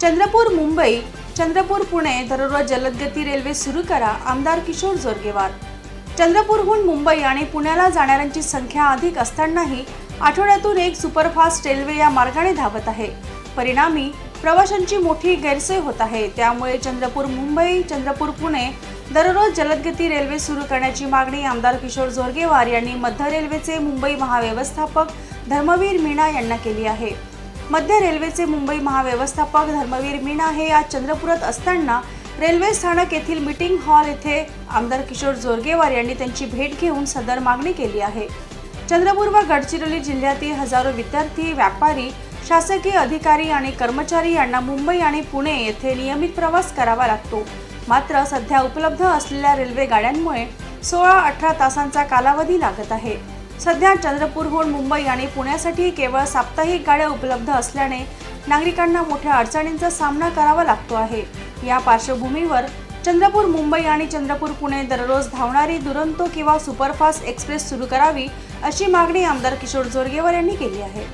चंद्रपूर मुंबई चंद्रपूर पुणे दररोज जलदगती रेल्वे सुरू करा आमदार किशोर जोरगेवार. चंद्रपूरहून मुंबई आणि पुण्याला जाणाऱ्यांची संख्या अधिक असतानाही आठवड्यातून एक सुपरफास्ट रेल्वे या मार्गाने धावत आहे. परिणामी प्रवाशांची मोठी गैरसोय होत आहे. त्यामुळे चंद्रपूर मुंबई चंद्रपूर पुणे दररोज जलदगती रेल्वे सुरू करण्याची मागणी आमदार किशोर जोरगेवार यांनी मध्य रेल्वेचे मुंबई महाव्यवस्थापक धर्मवीर मीणा यांना केली आहे. मध्य रेल्वेचे मुंबई महाव्यवस्थापक धर्मवीर मीना हे आज चंद्रपुरात असताना रेल्वे स्थानक येथील मीटिंग हॉल येथे आमदार किशोर जोरगेवार यांनी त्यांची भेट घेऊन सदर मागणी केली आहे. चंद्रपूर व गडचिरोली जिल्ह्यातील हजारो विद्यार्थी व्यापारी शासकीय अधिकारी आणि कर्मचारी यांना मुंबई आणि पुणे येथे नियमित प्रवास करावा लागतो. मात्र सध्या उपलब्ध असलेल्या रेल्वे गाड्यांमुळे सोळा अठरा तासांचा कालावधी लागत आहे. सध्या चंद्रपूरहून मुंबई आणि पुण्यासाठी केवळ साप्ताहिक गाड्या उपलब्ध असल्याने नागरिकांना मोठ्या अडचणींचा सामना करावा लागतो आहे. या पार्श्वभूमीवर चंद्रपूर मुंबई आणि चंद्रपूर पुणे दररोज धावणारी दुरंतो किंवा सुपरफास्ट एक्सप्रेस सुरू करावी अशी मागणी आमदार किशोर जोरगेवार यांनी केली आहे.